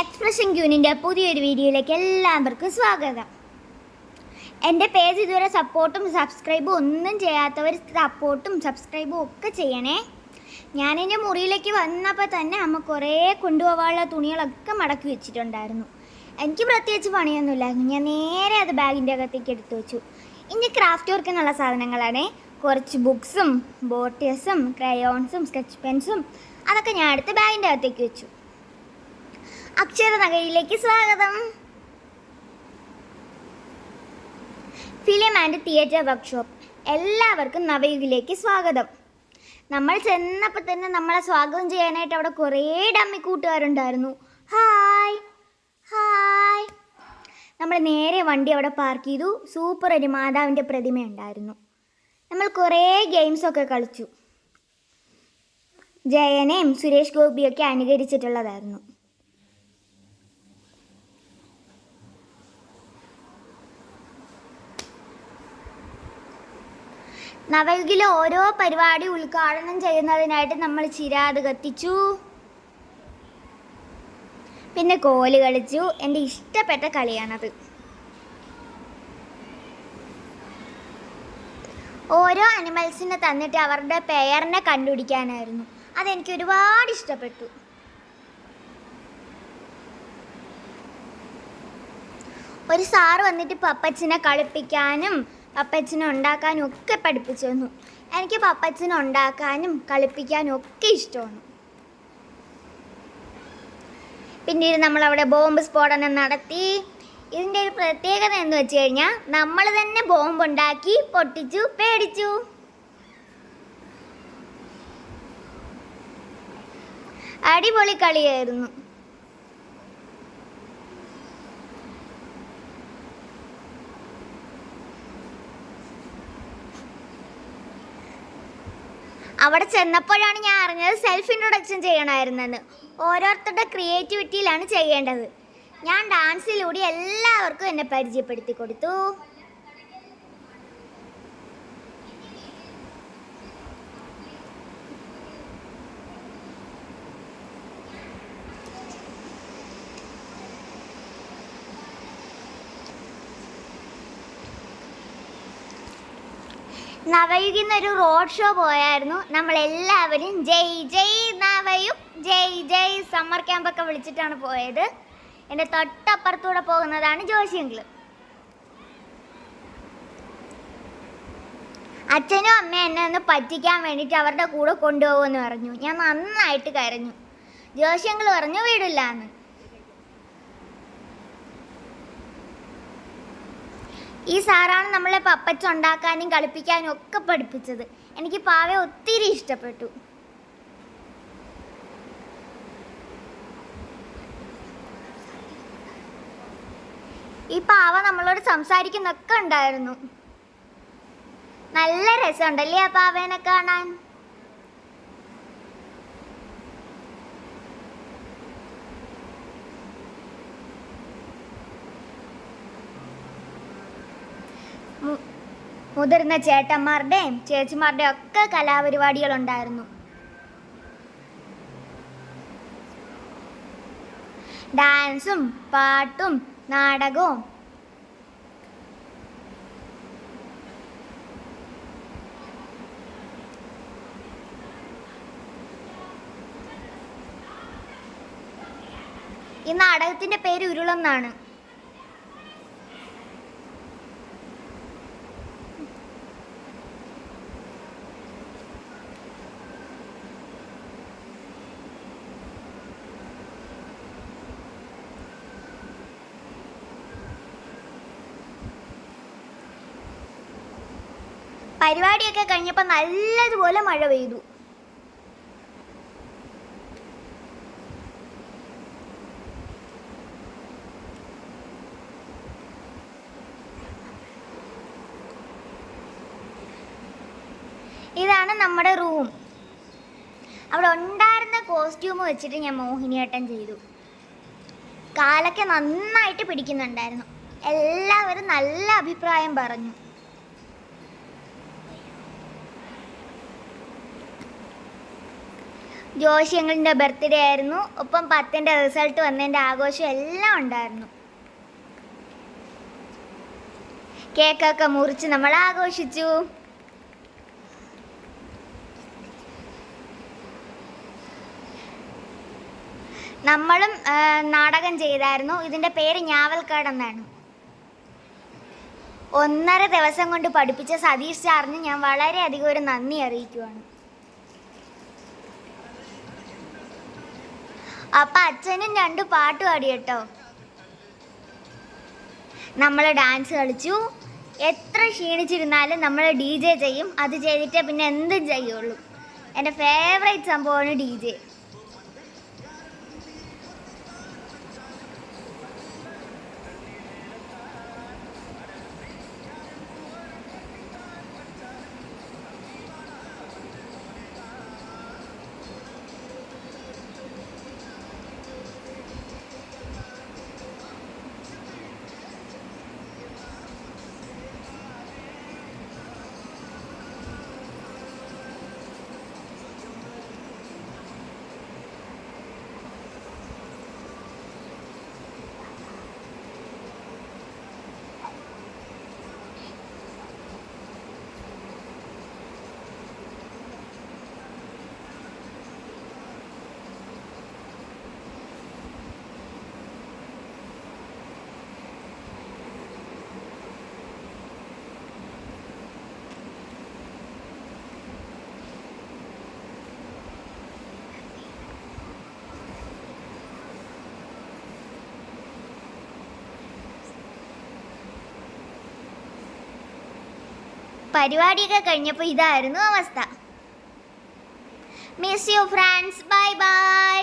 Expression ക്യൂനിന്റെ പുതിയൊരു വീഡിയോയിലേക്ക് എല്ലാവർക്കും സ്വാഗതം. എന്റെ പേജ് ഇതുവരെ സപ്പോർട്ടും സബ്സ്ക്രൈബും ഒന്നും ചെയ്യാത്തവർ സപ്പോർട്ടും സബ്സ്ക്രൈബും ഒക്കെ ചെയ്യണേ. ഞാൻ മുറിയിലേക്ക് വന്നപ്പോൾ തന്നെ അമ്മ കുറേ കൊണ്ടുപോകാനുള്ള തുണികളൊക്കെ മടക്കി വെച്ചിട്ടുണ്ടായിരുന്നു. എനിക്ക് പ്രത്യേകിച്ച് പണിയൊന്നുമില്ല. ഞാൻ നേരെ അത് ബാഗിന്റെ അകത്തേക്ക് എടുത്തു വെച്ചു. ഇനി ക്രാഫ്റ്റ് വർക്ക് എന്നുള്ള സാധനങ്ങളാണ്. കുറച്ച് ബുക്സും ബോട്ടിയസും ക്രയോൺസും സ്കെച്ച് പെൻസും അതൊക്കെ ഞാൻ എടുത്ത് ബാഗിന്റെ അകത്തേക്ക് വെച്ചു. അക്ഷര നഗരിയിലേക്ക് സ്വാഗതം. ഫിലിം ആൻഡ് തിയേറ്റർ വർക്ക്ഷോപ്പ് എല്ലാവർക്കും നവയുഗിലേക്ക് സ്വാഗതം. നമ്മൾ ചെന്നപ്പോൾ തന്നെ നമ്മളെ സ്വാഗതം ചെയ്യാനായിട്ട് അവിടെ കുറേ ഡമ്മി കൂട്ടുകാരുണ്ടായിരുന്നു. ഹായ് ഹായ് നമ്മൾ നേരെ വണ്ടി അവിടെ പാർക്ക് ചെയ്തു. സൂപ്പർ ഒരു മാതാവിന്റെ പ്രതിമ ഉണ്ടായിരുന്നു നമ്മൾ കുറേ ഗെയിംസൊക്കെ കളിച്ചു. ജയനെയും സുരേഷ് ഗോപിയൊക്കെ അനുകരിച്ചിട്ടുള്ളതായിരുന്നു. നവയുഗിലെ ഓരോ പരിപാടി ഉദ്ഘാടനം ചെയ്യുന്നതിനായിട്ട് നമ്മൾ ചിരാത് കത്തിച്ചു. പിന്നെ കോൽ കളിച്ചു. എന്റെ ഇഷ്ടപ്പെട്ട കളിയാണത്. ഓരോ അനിമൽസിനെ തന്നിട്ട് അവരുടെ പേരിനെ കണ്ടുപിടിക്കാനായിരുന്നു. അതെനിക്ക് ഒരുപാട് ഇഷ്ടപ്പെട്ടു. ഒരു സാറ് വന്നിട്ട് പപ്പച്ചിനെ കളിപ്പിക്കാനും പപ്പച്ചിനെ ഉണ്ടാക്കാനും ഒക്കെ പഠിപ്പിച്ചു തന്നു. എനിക്ക് പപ്പച്ചനെ ഉണ്ടാക്കാനും കളിപ്പിക്കാനും ഒക്കെ ഇഷ്ടമാണ്. പിന്നീട് നമ്മളവിടെ ബോംബ് സ്ഫോടനം നടത്തി. ഇതിന്റെ ഒരു പ്രത്യേകത എന്ന് വെച്ച് കഴിഞ്ഞാൽ നമ്മൾ തന്നെ ബോംബ് ഉണ്ടാക്കി പൊട്ടിച്ചു പേടിച്ചു. അടിപൊളി കളിയായിരുന്നു. അവിടെ ചെന്നപ്പോഴാണ് ഞാൻ അറിഞ്ഞത് സെൽഫ് ഇൻട്രൊഡക്ഷൻ ചെയ്യണമായിരുന്നെന്ന്. ഓരോരുത്തരുടെ ക്രിയേറ്റിവിറ്റിയിലാണ് ചെയ്യേണ്ടത്. ഞാൻ ഡാൻസിലൂടെ എല്ലാവർക്കും എന്നെ പരിചയപ്പെടുത്തി കൊടുത്തു. നവയുഗിന്ന് റോഡ് ഷോ പോയായിരുന്നു. നമ്മളെല്ലാവരും ജയ് ജയ് നവയും ജയ് ജയ് സമ്മർ ക്യാമ്പൊക്കെ വിളിച്ചിട്ടാണ് പോയത്. എന്റെ തൊട്ടപ്പുറത്തൂടെ പോകുന്നതാണ് ജോഷിയെങ്കിൽ അച്ഛനും അമ്മയും എന്നെ ഒന്ന് പറ്റിക്കാൻ വേണ്ടിയിട്ട് അവരുടെ കൂടെ കൊണ്ടുപോകുമെന്ന് പറഞ്ഞു. ഞാൻ നന്നായിട്ട് കരഞ്ഞു. ജോഷിയെങ്കിൽ പറഞ്ഞു വീടില്ല എന്ന് ഈ സാറാണ് നമ്മളെ പപ്പറ്റ് ഉണ്ടാക്കാനും കളിപ്പിക്കാനും ഒക്കെ പഠിപ്പിച്ചത്. എനിക്ക് പാവയെ ഒത്തിരി ഇഷ്ടപ്പെട്ടു. ഈ പാവ നമ്മളോട് സംസാരിക്കുന്നൊക്കെ ഉണ്ടായിരുന്നു. നല്ല രസമുണ്ടല്ലേ ആ പാവേനെ കാണാൻ? മുതിർന്ന ചേട്ടന്മാരുടെയും ചേച്ചിമാരുടെയും ഒക്കെ കലാപരിപാടികളുണ്ടായിരുന്നു. ഡാൻസും പാട്ടും നാടകവും. ഈ നാടകത്തിന്റെ പേര് ഉരുളെന്നാണ്. പരിപാടിയൊക്കെ കഴിഞ്ഞപ്പോൾ നല്ലതുപോലെ മഴ പെയ്തു. ഇതാണ് നമ്മുടെ റൂം. അവിടെ ഉണ്ടായിരുന്ന കോസ്റ്റ്യൂം വെച്ചിട്ട് ഞാൻ മോഹിനിയാട്ടം ചെയ്തു. കാലൊക്കെ നന്നായിട്ട് പിടിക്കുന്നുണ്ടായിരുന്നു. എല്ലാവരും നല്ല അഭിപ്രായം പറഞ്ഞു. ജോഷിയങ്ങളുടെ ബർത്ത്ഡേ ആയിരുന്നു. ഒപ്പം പത്തിന്റെ റിസൾട്ട് വന്നതിന്റെ ആഘോഷം എല്ലാം ഉണ്ടായിരുന്നു. കേക്കൊക്കെ മുറിച്ച് നമ്മൾ ആഘോഷിച്ചു. നമ്മളും നാടകം ചെയ്തായിരുന്നു. ഇതിന്റെ പേര് ഞാവൽക്കാട് എന്നാണ്. ഒന്നര ദിവസം കൊണ്ട് പഠിപ്പിച്ച സതീഷ് സാറിന് ഞാൻ വളരെയധികം ഒരു നന്ദി അറിയിക്കുവാണ്. അപ്പൊ അച്ഛനും രണ്ട് പാട്ട് പാടി കേട്ടോ. നമ്മൾ ഡാൻസ് കളിച്ചു. എത്ര ക്ഷീണിച്ചിരുന്നാലും നമ്മൾ ഡി ജെ ചെയ്യും. അത് ചെയ്തിട്ടേ പിന്നെ എന്തും ചെയ്യുള്ളൂ. എന്റെ ഫേവറേറ്റ് സംഭവമാണ് ഡി ജെ പരിപാടിയൊക്കെ കഴിഞ്ഞപ്പോൾ ഇതായിരുന്നു അവസ്ഥ. Miss you friends bye bye